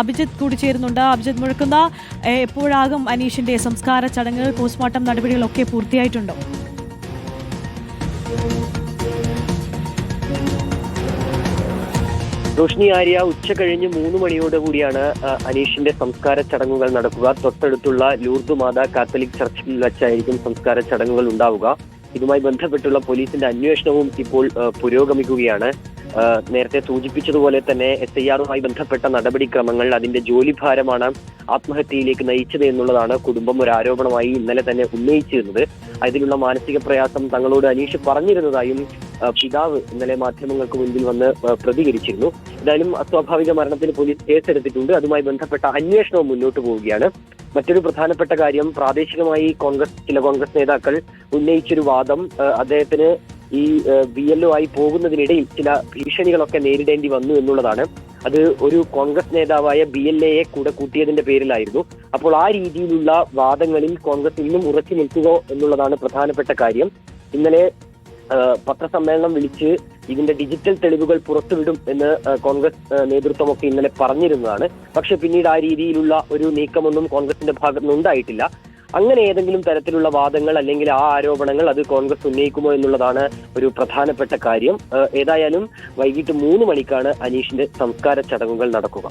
അഭിജിത്ത് കൂടി ചേരുന്നുണ്ട് അഭിജിത്ത് മുഴക്കുന്ന എപ്പോഴാകും അനീഷിന്റെ സംസ്കാര ചടങ്ങുകൾ പോസ്റ്റ്മോർട്ടം നടപടികളൊക്കെ പൂർത്തിയായിട്ടുണ്ടോ? റോഷ്നി ആര്യ ഉച്ച കഴിഞ്ഞ് മൂന്ന് മണിയോട് കൂടിയാണ് അനീഷിന്റെ സംസ്കാര ചടങ്ങുകൾ നടക്കുക. തൊട്ടടുത്തുള്ള ലൂർദ് മാതാ കാത്തലിക് ചർച്ചിൽ വെച്ചായിരിക്കും സംസ്കാര ചടങ്ങുകൾ ഉണ്ടാവുക. ഇതുമായി ബന്ധപ്പെട്ടുള്ള പോലീസിന്റെ അന്വേഷണവും ഇപ്പോൾ പുരോഗമിക്കുകയാണ്. നേരത്തെ സൂചിപ്പിച്ചതുപോലെ തന്നെ എസ് ഐ ആറുമായി ബന്ധപ്പെട്ട നടപടിക്രമങ്ങൾ അതിന്റെ ജോലിഭാരമാണ് ആത്മഹത്യയിലേക്ക് നയിച്ചത് എന്നുള്ളതാണ് കുടുംബം ഒരു ആരോപണമായി ഇന്നലെ തന്നെ ഉന്നയിച്ചിരുന്നത്. അതിലുള്ള മാനസിക പ്രയാസം തങ്ങളോട് അനീഷ് പറഞ്ഞിരുന്നതായും പിതാവ് ഇന്നലെ മാധ്യമങ്ങൾക്ക് മുൻപിൽ വന്ന് പ്രതികരിച്ചിരുന്നു. എന്തായാലും അസ്വാഭാവിക മരണത്തിന് പോലീസ് കേസെടുത്തിട്ടുണ്ട്. അതുമായി ബന്ധപ്പെട്ട അന്വേഷണവും മുന്നോട്ട് പോവുകയാണ്. മറ്റൊരു പ്രധാനപ്പെട്ട കാര്യം പ്രാദേശികമായി കോൺഗ്രസ് ചില കോൺഗ്രസ് നേതാക്കൾ ഉന്നയിച്ചൊരു വാദം അദ്ദേഹത്തിന് ഈ ബി എൽ ഒ ആയി പോകുന്നതിനിടയിൽ ചില ഭീഷണികളൊക്കെ നേരിടേണ്ടി വന്നു എന്നുള്ളതാണ്. അത് ഒരു കോൺഗ്രസ് നേതാവായ ബി എൽ എയെ കൂടെ കൂട്ടിയതിന്റെ പേരിലായിരുന്നു. അപ്പോൾ ആ രീതിയിലുള്ള വാദങ്ങളിൽ കോൺഗ്രസ് ഇന്നും ഉറച്ചു നിൽക്കുക എന്നുള്ളതാണ് പ്രധാനപ്പെട്ട കാര്യം. ഇന്നലെ പത്രസമ്മേളനം വിളിച്ച് ഇതിന്റെ ഡിജിറ്റൽ തെളിവുകൾ പുറത്തുവിടും എന്ന് കോൺഗ്രസ് നേതൃത്വമൊക്കെ ഇന്നലെ പറഞ്ഞിരുന്നതാണ്. പക്ഷെ പിന്നീട് ആ രീതിയിലുള്ള ഒരു നീക്കമൊന്നും കോൺഗ്രസിന്റെ ഭാഗത്തുനിന്ന് നിന്നുണ്ടായിട്ടില്ല അങ്ങനെ ഏതെങ്കിലും തരത്തിലുള്ള വാദങ്ങൾ അല്ലെങ്കിൽ ആ ആരോപണങ്ങൾ അത് കോൺഗ്രസ് ഉന്നയിക്കുമോ എന്നുള്ളതാണ് ഒരു പ്രധാനപ്പെട്ട കാര്യം. ഏതായാലും വൈകിട്ട് മൂന്ന് മണിക്കാണ് അനീഷിന്റെ സംസ്കാര ചടങ്ങുകൾ നടക്കുക.